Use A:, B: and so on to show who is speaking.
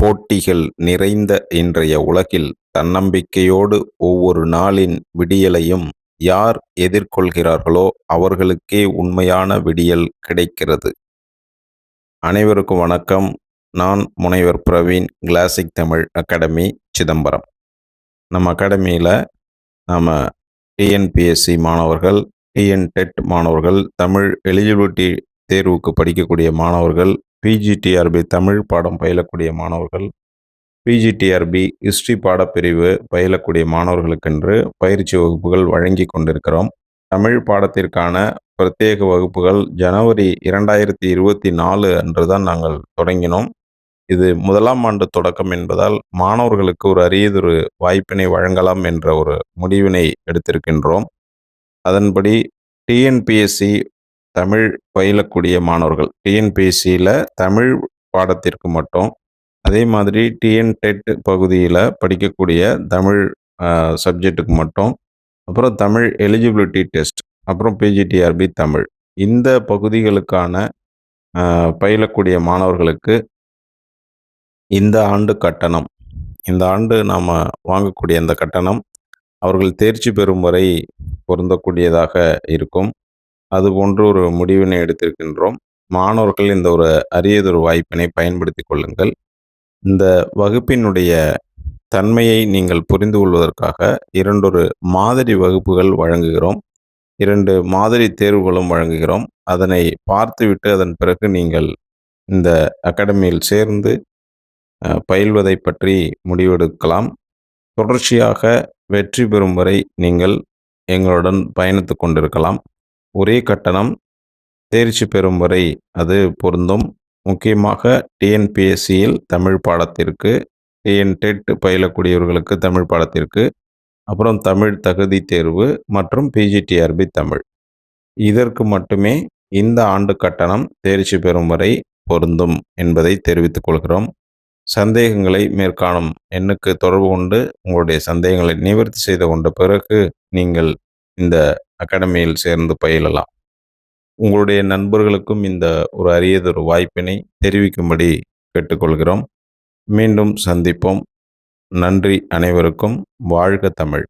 A: போட்டிகள் நிறைந்த இன்றைய உலகில் தன்னம்பிக்கையோடு ஒவ்வொரு நாளின் விடியலையும் யார் எதிர்கொள்கிறார்களோ அவர்களுக்கே உண்மையான விடியல் கிடைக்கிறது. அனைவருக்கும் வணக்கம். நான் முனைவர் பிரவீன் கிளாசிக் தமிழ் அகாடமி சிதம்பரம். நம்ம அகாடமியில் நாம் டிஎன்பிஎஸ்சி மாணவர்கள் டிஎன் டெட் மாணவர்கள் தமிழ் எலிஜிபிலிட்டி தேர்வுக்கு படிக்கக்கூடிய மாணவர்கள் பிஜிடிஆர்பி தமிழ் பாடம் பயிலக்கூடிய மாணவர்கள் பிஜிடிஆர்பி ஹிஸ்ட்ரி பாடப்பிரிவு பயிலக்கூடிய மாணவர்களுக்கென்று பயிற்சி வகுப்புகள் வழங்கி கொண்டிருக்கிறோம். தமிழ் பாடத்திற்கான பிரத்யேக வகுப்புகள் ஜனவரி இரண்டாயிரத்தி இருபத்தி நாலு அன்று தான் நாங்கள் தொடங்கினோம். இது முதலாம் ஆண்டு தொடக்கம் என்பதால் மாணவர்களுக்கு ஒரு அரியதொரு வாய்ப்பினை வழங்கலாம் என்ற ஒரு முடிவினை எடுத்திருக்கின்றோம். அதன்படி டிஎன்பிஎஸ்சி தமிழ் பயிலக்கூடிய மாணவர்கள். டிஎன்பிஎஸ்சியில் தமிழ் பாடத்திற்கு மட்டும் அதே மாதிரி டிஎன் டெட் பகுதியில் படிக்கக்கூடிய தமிழ் சப்ஜெக்ட்டுக்கு மட்டும் அப்புறம் தமிழ் எலிஜிபிலிட்டி டெஸ்ட் அப்புறம் பிஜிடிஆர்பி தமிழ். இந்த பகுதிகளுக்கான பயிலக்கூடிய மாணவர்களுக்கு இந்த ஆண்டு கட்டணம் இந்த ஆண்டு நாம் வாங்கக்கூடிய அந்த கட்டணம் அவர்கள் தேர்ச்சி பெறும் வரை பொருந்தக்கூடியதாக இருக்கும். அதுபோன்று ஒரு முடிவினை எடுத்திருக்கின்றோம். மாணவர்கள் இந்த ஒரு அரியதொரு வாய்ப்பினை பயன்படுத்தி கொள்ளுங்கள். இந்த வகுப்பினுடைய தன்மையை நீங்கள் புரிந்து கொள்வதற்காக இரண்டொரு மாதிரி வகுப்புகள் வழங்குகிறோம். இரண்டு மாதிரி தேர்வுகளும் வழங்குகிறோம். அதனை பார்த்துவிட்டு அதன் பிறகு நீங்கள் இந்த அகாடமியில் சேர்ந்து பயில்வதை பற்றி முடிவெடுக்கலாம். தொடர்ச்சியாக வெற்றி பெறும் வரை நீங்கள் எங்களுடன் பயணித்து கொண்டிருக்கலாம். ஒரே கட்டணம் தேர்ச்சி பெறும் வரை அது பொருந்தும். முக்கியமாக டிஎன்பிஎஸ்சியில் தமிழ் பாடத்திற்கு டிஎன் டெட் பயிலக்கூடியவர்களுக்கு தமிழ் பாடத்திற்கு அப்புறம் தமிழ் தகுதி தேர்வு மற்றும் பிஜிடிஆர்பி தமிழ். இதற்கு மட்டுமே இந்த ஆண்டு கட்டணம் தேர்ச்சி பெறும் வரை பொருந்தும் என்பதை தெரிவித்துக் கொள்கிறோம். சந்தேகங்களை மேற்காணும் எண்ணுக்கு தொடர்பு கொண்டு உங்களுடைய சந்தேகங்களை நிவர்த்தி செய்து கொண்ட பிறகு நீங்கள் இந்த அகாடமியில் சேர்ந்து பயிலலாம். உங்களுடைய நண்பர்களுக்கும் இந்த ஒரு அரியதொரு வாய்ப்பினை தெரிவிக்கும்படி கேட்டுக்கொள்கிறோம். மீண்டும் சந்திப்போம். நன்றி அனைவருக்கும். வாழ்க தமிழ்.